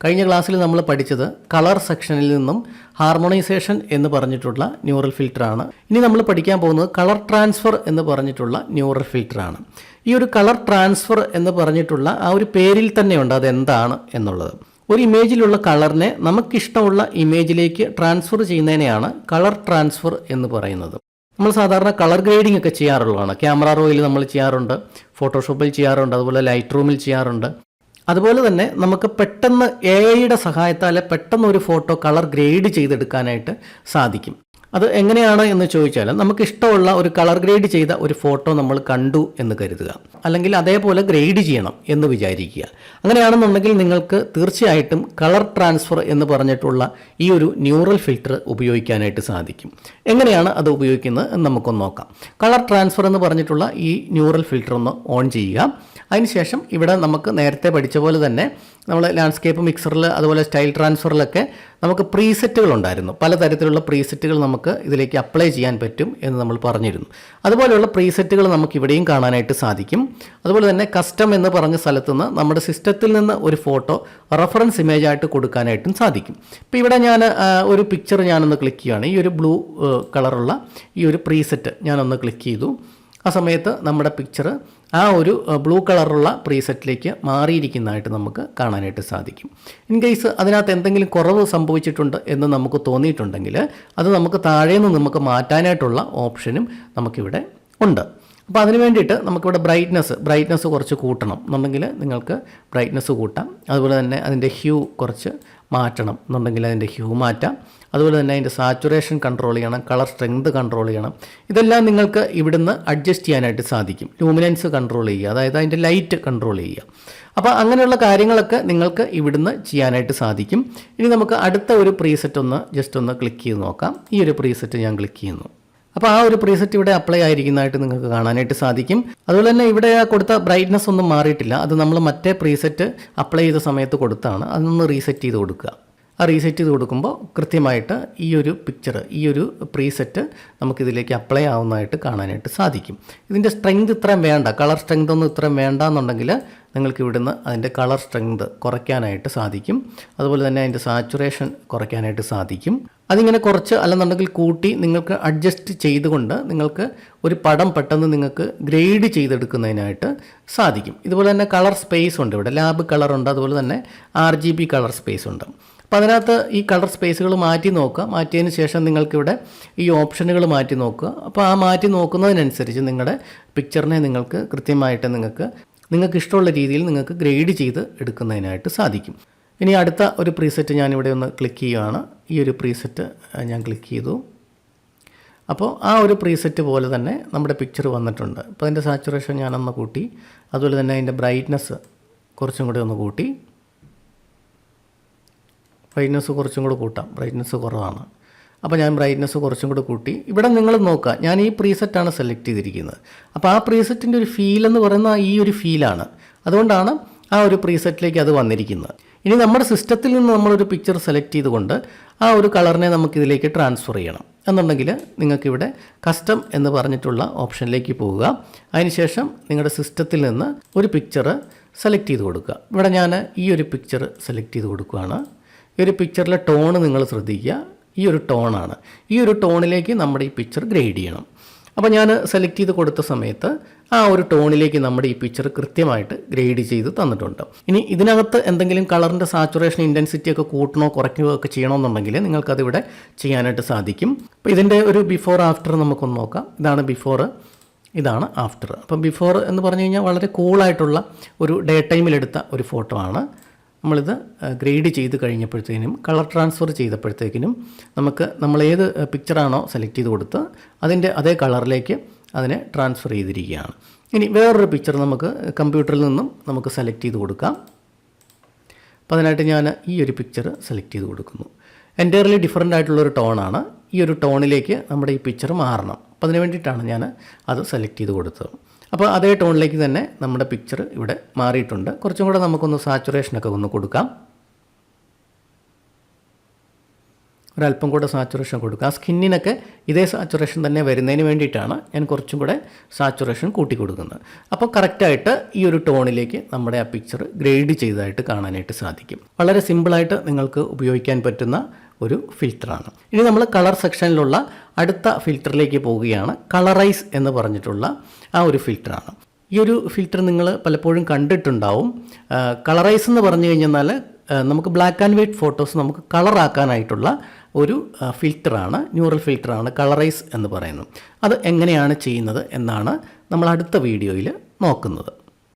കഴിഞ്ഞ ക്ലാസ്സിൽ നമ്മൾ പഠിച്ചത് കളർ സെക്ഷനിൽ നിന്നും ഹാർമോണൈസേഷൻ എന്ന് പറഞ്ഞിട്ടുള്ള ന്യൂറൽ ഫിൽറ്ററാണ് ഇനി നമ്മൾ പഠിക്കാൻ പോകുന്നത് കളർ ട്രാൻസ്ഫർ എന്ന് പറഞ്ഞിട്ടുള്ള ന്യൂറൽ ഫിൽറ്ററാണ് ഈ ഒരു കളർ ട്രാൻസ്ഫർ എന്ന് പറഞ്ഞിട്ടുള്ള ആ ഒരു പേരിൽ തന്നെയുണ്ട് അതെന്താണ് എന്നുള്ളത്. ഒരു ഇമേജിലുള്ള കളറിനെ നമുക്കിഷ്ടമുള്ള ഇമേജിലേക്ക് ട്രാൻസ്ഫർ ചെയ്യുന്നതിനെയാണ് കളർ ട്രാൻസ്ഫർ എന്ന് പറയുന്നത്. നമ്മൾ സാധാരണ കളർ ഗ്രേഡിംഗ് ഒക്കെ ചെയ്യാറുള്ളതാണ്. ക്യാമറ റോയിൽ നമ്മൾ ചെയ്യാറുണ്ട് ഫോട്ടോഷോപ്പിൽ ചെയ്യാറുണ്ട് അതുപോലെ ലൈറ്റ് റൂമിൽ ചെയ്യാറുണ്ട്. അതുപോലെ തന്നെ നമുക്ക് പെട്ടെന്ന് എ ഐയുടെ സഹായത്താൽ പെട്ടെന്ന് ഒരു ഫോട്ടോ കളർ ഗ്രേഡ് ചെയ്തെടുക്കാനായിട്ട് സാധിക്കും. അത് എങ്ങനെയാണ് എന്ന് ചോദിച്ചാൽ നമുക്ക് ഇഷ്ടമുള്ള ഒരു കളർ ഗ്രേഡ് ചെയ്ത ഒരു ഫോട്ടോ നമ്മൾ കണ്ടു എന്ന് കരുതുക. അല്ലെങ്കിൽ അതേപോലെ ഗ്രേഡ് ചെയ്യണം എന്ന് വിചാരിക്കുക. അങ്ങനെയാണെന്നുണ്ടെങ്കിൽ നിങ്ങൾക്ക് തീർച്ചയായിട്ടും കളർ ട്രാൻസ്ഫർ എന്ന് പറഞ്ഞിട്ടുള്ള ഈ ഒരു ന്യൂറൽ ഫിൽറ്റർ ഉപയോഗിക്കാനായിട്ട് സാധിക്കും. എങ്ങനെയാണ് അത് ഉപയോഗിക്കുന്നത് എന്ന് നമുക്കൊന്ന് നോക്കാം. കളർ ട്രാൻസ്ഫർ എന്ന് പറഞ്ഞിട്ടുള്ള ഈ ന്യൂറൽ ഫിൽറ്റർ ഒന്ന് ഓൺ ചെയ്യുക. അതിനുശേഷം ഇവിടെ നമുക്ക് നേരത്തെ പഠിച്ച പോലെ തന്നെ നമ്മൾ ലാൻഡ്സ്കേപ്പ് മിക്സറിൽ അതുപോലെ സ്റ്റൈൽ ട്രാൻസ്ഫറിലൊക്കെ നമുക്ക് പ്രീസെറ്റുകൾ ഉണ്ടായിരുന്നു. പലതരത്തിലുള്ള പ്രീസെറ്റുകൾ നമുക്ക് ഇതിലേക്ക് അപ്ലൈ ചെയ്യാൻ പറ്റും എന്ന് നമ്മൾ പറഞ്ഞിരുന്നു. അതുപോലെയുള്ള പ്രീസെറ്റുകൾ നമുക്ക് ഇവിടെയും കാണാനായിട്ട് സാധിക്കും. അതുപോലെ തന്നെ കസ്റ്റം എന്ന് പറഞ്ഞ സ്ഥലത്ത് നിന്ന് നമ്മുടെ സിസ്റ്റത്തിൽ നിന്ന് ഒരു ഫോട്ടോ റെഫറൻസ് ഇമേജ് ആയിട്ട് കൊടുക്കാനായിട്ടും സാധിക്കും. ഇപ്പോൾ ഇവിടെ ഞാൻ ഒരു പിക്ചർ ഞാനൊന്ന് ക്ലിക്ക് ചെയ്യുകയാണ് ഈ ഒരു ബ്ലൂ കളറുള്ള ഈ ഒരു പ്രീസെറ്റ് ഞാനൊന്ന് ക്ലിക്ക് ചെയ്തു. ആ സമയത്ത് നമ്മുടെ പിക്ചർ ആ ഒരു ബ്ലൂ കളറുള്ള പ്രീസെറ്റിലേക്ക് മാറിയിരിക്കുന്നതായിട്ട് നമുക്ക് കാണാനായിട്ട് സാധിക്കും. ഇൻ കേസ് അതിനകത്ത് എന്തെങ്കിലും കുറവ് സംഭവിച്ചിട്ടുണ്ട് എന്ന് നമുക്ക് തോന്നിയിട്ടുണ്ടെങ്കിൽ അത് നമുക്ക് താഴെ നിന്ന് നമുക്ക് മാറ്റാനായിട്ടുള്ള ഓപ്ഷനും നമുക്കിവിടെ ഉണ്ട്. അപ്പോൾ അതിന് വേണ്ടിയിട്ട് നമുക്കിവിടെ ബ്രൈറ്റ്നസ് ബ്രൈറ്റ്നസ് കുറച്ച് കൂട്ടണം എന്നുണ്ടെങ്കിൽ നിങ്ങൾക്ക് ബ്രൈറ്റ്നസ് കൂട്ടാം. അതുപോലെ തന്നെ അതിന്റെ ഹ്യൂ കുറച്ച് മാറ്റണം എന്നുണ്ടെങ്കിൽ അതിന്റെ ഹ്യൂ മാറ്റാം. അതുപോലെ തന്നെ അതിന്റെ സാച്ചുറേഷൻ കൺട്രോൾ ചെയ്യണം കളർ സ്ട്രെങ്ത് കൺട്രോൾ ചെയ്യണം. ഇതെല്ലാം നിങ്ങൾക്ക് ഇവിടുന്ന് അഡ്ജസ്റ്റ് ചെയ്യാനായിട്ട് സാധിക്കും. ലൂമിനൻസ് കൺട്രോൾ ചെയ്യുക അതായത് അതിന്റെ ലൈറ്റ് കൺട്രോൾ ചെയ്യുക. അപ്പോൾ അങ്ങനെയുള്ള കാര്യങ്ങളൊക്കെ നിങ്ങൾക്ക് ഇവിടുന്ന് ചെയ്യാനായിട്ട് സാധിക്കും. ഇനി നമുക്ക് അടുത്ത ഒരു പ്രീസെറ്റ് ഒന്ന് ജസ്റ്റ് ഒന്ന് ക്ലിക്ക് ചെയ്ത് നോക്കാം. ഈ ഒരു പ്രീസെറ്റ് ഞാൻ ക്ലിക്ക് ചെയ്യുന്നു. അപ്പോൾ ആ ഒരു പ്രീസെറ്റ് ഇവിടെ അപ്ലൈ ആയിരിക്കുന്നതായിട്ട് നിങ്ങൾക്ക് കാണാനായിട്ട് സാധിക്കും. അതുപോലെ തന്നെ ഇവിടെ കൊടുത്ത ബ്രൈറ്റ്നസ് ഒന്നും മാറിയിട്ടില്ല. അത് നമ്മൾ മറ്റേ പ്രീസെറ്റ് അപ്ലൈ ചെയ്ത സമയത്ത് കൊടുത്താണ്. അതൊന്ന് റീസെറ്റ് ചെയ്ത് കൊടുക്കുക. റീസെറ്റ് ചെയ്ത് കൊടുക്കുമ്പോൾ കൃത്യമായിട്ട് ഈ ഒരു പിക്ചർ ഈ ഒരു പ്രീസെറ്റ് നമുക്കിതിലേക്ക് അപ്ലൈ ആവുന്നതായിട്ട് കാണാനായിട്ട് സാധിക്കും. ഇതിന്റെ സ്ട്രെങ്ത് ഇത്രയും വേണ്ട കളർ സ്ട്രെങ്ത് ഒന്നും ഇത്രയും വേണ്ട എന്നുണ്ടെങ്കിൽ നിങ്ങൾക്ക് ഇവിടുന്ന് അതിന്റെ കളർ സ്ട്രെങ്ത് കുറയ്ക്കാനായിട്ട് സാധിക്കും. അതുപോലെ തന്നെ അതിന്റെ സാച്ചുറേഷൻ കുറയ്ക്കാനായിട്ട് സാധിക്കും. അതിങ്ങനെ കുറച്ച് അല്ലെന്നുണ്ടെങ്കിൽ കൂട്ടി നിങ്ങൾക്ക് അഡ്ജസ്റ്റ് ചെയ്തുകൊണ്ട് നിങ്ങൾക്ക് ഒരു പടം പെട്ടെന്ന് നിങ്ങൾക്ക് ഗ്രേഡ് ചെയ്തെടുക്കുന്നതിനായിട്ട് സാധിക്കും. ഇതുപോലെ തന്നെ കളർ സ്പേസ് ഉണ്ട് ഇവിടെ. ലാബ് കളറുണ്ട് അതുപോലെ തന്നെ R G B colour space ഉണ്ട്. അപ്പോൾ അതിനകത്ത് ഈ കളർ സ്പേസുകൾ മാറ്റി നോക്കുക. മാറ്റിയതിന് ശേഷം നിങ്ങൾക്കിവിടെ ഈ ഓപ്ഷനുകൾ മാറ്റി നോക്കുക. അപ്പോൾ ആ മാറ്റി നോക്കുന്നതിനനുസരിച്ച് നിങ്ങളുടെ പിക്ചറിനെ നിങ്ങൾക്ക് കൃത്യമായിട്ട് നിങ്ങൾക്ക് നിങ്ങൾക്ക് ഇഷ്ടമുള്ള രീതിയിൽ നിങ്ങൾക്ക് ഗ്രേഡ് ചെയ്ത് എടുക്കുന്നതിനായിട്ട് സാധിക്കും. ഇനി അടുത്ത ഒരു പ്രീസെറ്റ് ഞാനിവിടെ ഒന്ന് ക്ലിക്ക് ചെയ്യുകയാണ് ഈ ഒരു പ്രീസെറ്റ് ഞാൻ ക്ലിക്ക് ചെയ്തു. അപ്പോൾ ആ ഒരു പ്രീസെറ്റ് പോലെ തന്നെ നമ്മുടെ പിക്ചർ വന്നിട്ടുണ്ട്. അപ്പോൾ അതിന്റെ സാച്ചുറേഷൻ ഞാനൊന്ന് കൂട്ടി അതുപോലെ തന്നെ അതിന്റെ ബ്രൈറ്റ്നസ് കുറച്ചും കൂടി ഒന്ന് കൂട്ടി. ബ്രൈറ്റ്നസ് കുറച്ചും കൂടെ കൂട്ടാം. ബ്രൈറ്റ്നസ് കുറവാണ്. അപ്പോൾ ഞാൻ ബ്രൈറ്റ്നസ് കുറച്ചും കൂടെ കൂട്ടി. ഇവിടെ നിങ്ങൾ നോക്കുക ഞാൻ ഈ പ്രീസെറ്റാണ് സെലക്ട് ചെയ്തിരിക്കുന്നത്. അപ്പോൾ ആ പ്രീസെറ്റിന്റെ ഒരു ഫീൽ എന്ന് പറയുന്ന ഈ ഒരു ഫീലാണ് അതുകൊണ്ടാണ് ആ ഒരു പ്രീസെറ്റിലേക്ക് അത് വന്നിരിക്കുന്നത്. ഇനി നമ്മുടെ സിസ്റ്റത്തിൽ നിന്ന് നമ്മളൊരു പിക്ചർ സെലക്ട് ചെയ്തുകൊണ്ട് ആ ഒരു കളറിനെ നമുക്കിതിലേക്ക് ട്രാൻസ്ഫർ ചെയ്യണം. എന്നുണ്ടെങ്കിൽ നിങ്ങൾക്കിവിടെ കസ്റ്റം എന്ന് പറഞ്ഞിട്ടുള്ള ഓപ്ഷനിലേക്ക് പോവുക അതിനുശേഷം നിങ്ങളുടെ സിസ്റ്റത്തിൽ നിന്ന് ഒരു പിക്ചർ സെലക്ട് ചെയ്ത് കൊടുക്കുക. ഇവിടെ ഞാൻ ഈ ഒരു പിക്ചർ സെലക്ട് ചെയ്ത് കൊടുക്കുകയാണ്. ഈ ഒരു പിക്ചറിലെ ടോണ് നിങ്ങൾ ശ്രദ്ധിക്കുക. ഈ ഒരു ടോണാണ് ഈ ഒരു ടോണിലേക്ക് നമ്മുടെ ഈ പിക്ചർ ഗ്രേഡ് ചെയ്യണം. അപ്പോൾ ഞാൻ സെലക്ട് ചെയ്ത് കൊടുത്ത സമയത്ത് ആ ഒരു ടോണിലേക്ക് നമ്മുടെ ഈ പിക്ചർ കൃത്യമായിട്ട് ഗ്രേഡ് ചെയ്ത് തന്നിട്ടുണ്ട്. ഇനി ഇതിനകത്ത് എന്തെങ്കിലും കളറിന്റെ സാച്ചുറേഷൻ ഇന്റൻസിറ്റി ഒക്കെ കൂട്ടണോ കുറയ്ക്കുകയോ ഒക്കെ ചെയ്യണമെന്നുണ്ടെങ്കിൽ നിങ്ങൾക്കതിവിടെ ചെയ്യാനായിട്ട് സാധിക്കും. അപ്പോൾ ഇതിന്റെ ഒരു ബിഫോർ ആഫ്റ്റർ നമുക്കൊന്ന് നോക്കാം. ഇതാണ് ബിഫോർ ഇതാണ് ആഫ്റ്റർ അപ്പം ബിഫോർ എന്ന് പറഞ്ഞു കഴിഞ്ഞാൽ വളരെ കൂളായിട്ടുള്ള ഒരു ഡേ ടൈമിലെടുത്ത ഒരു ഫോട്ടോ ആണ്. നമ്മളിത് ഗ്രേഡ് ചെയ്ത് കഴിഞ്ഞപ്പോഴത്തേനും കളർ ട്രാൻസ്ഫർ ചെയ്തപ്പോഴത്തേക്കിനും നമുക്ക് നമ്മൾ ഏത് പിക്ചറാണോ സെലക്ട് ചെയ്ത് കൊടുത്ത് അതിന്റെ അതേ കളറിലേക്ക് അതിനെ ട്രാൻസ്ഫർ ചെയ്തിരിക്കുകയാണ്. ഇനി വേറൊരു പിക്ചർ നമുക്ക് കമ്പ്യൂട്ടറിൽ നിന്നും നമുക്ക് സെലക്ട് ചെയ്ത് കൊടുക്കാം. അപ്പോൾ അതിനായിട്ട് ഞാൻ ഈ ഒരു പിക്ചർ സെലക്ട് ചെയ്ത് കൊടുക്കുന്നു. എന്റയർലി ഡിഫറെന്റ് ആയിട്ടുള്ളൊരു ടോണാണ്. ഈ ഒരു ടോണിലേക്ക് നമ്മുടെ ഈ പിക്ചർ മാറണം. അപ്പോൾ അതിന് വേണ്ടിയിട്ടാണ് ഞാൻ അത് സെലക്ട് ചെയ്ത് കൊടുത്തത്. അപ്പോൾ അതേ ടോണിലേക്ക് തന്നെ നമ്മുടെ പിക്ചർ ഇവിടെ മാറിയിട്ടുണ്ട്. കുറച്ചും കൂടെ നമുക്കൊന്ന് സാച്ചുറേഷനൊക്കെ ഒന്ന് കൊടുക്കാം. ഒരല്പം കൂടെ സാച്ചുറേഷൻ കൊടുക്കുക ആ സ്കിന്നിനൊക്കെ ഇതേ സാച്ചുറേഷൻ തന്നെ വരുന്നതിന് വേണ്ടിയിട്ടാണ് ഞാൻ കുറച്ചും കൂടെ സാച്ചുറേഷൻ കൂട്ടി കൊടുക്കുന്നത്. അപ്പോൾ കറക്റ്റായിട്ട് ഈ ഒരു ടോണിലേക്ക് നമ്മുടെ ആ പിക്ചർ ഗ്രേഡ് ചെയ്തതായിട്ട് കാണാനായിട്ട് സാധിക്കും. വളരെ സിമ്പിളായിട്ട് നിങ്ങൾക്ക് ഉപയോഗിക്കാൻ പറ്റുന്ന ഒരു ഫിൽറ്ററാണ് ഇനി നമ്മൾ കളർ സെക്ഷനിലുള്ള അടുത്ത ഫിൽറ്ററിലേക്ക് പോവുകയാണ്. കളറൈസ് എന്ന് പറഞ്ഞിട്ടുള്ള ആ ഒരു ഫിൽറ്ററാണ് ഈ ഒരു ഫിൽറ്റർ നിങ്ങൾ പലപ്പോഴും കണ്ടിട്ടുണ്ടാവും. കളറൈസ് എന്ന് പറഞ്ഞു കഴിഞ്ഞാൽ നമുക്ക് ബ്ലാക്ക് ആൻഡ് വൈറ്റ് ഫോട്ടോസ് നമുക്ക് കളറാക്കാനായിട്ടുള്ള ഒരു ഫിൽറ്ററാണ് ന്യൂറൽ ഫിൽറ്ററാണ് കളറൈസ് എന്ന് പറയുന്നത്. അത് എങ്ങനെയാണ് ചെയ്യുന്നത് എന്നാണ് നമ്മൾ അടുത്ത വീഡിയോയിൽ നോക്കുന്നത്.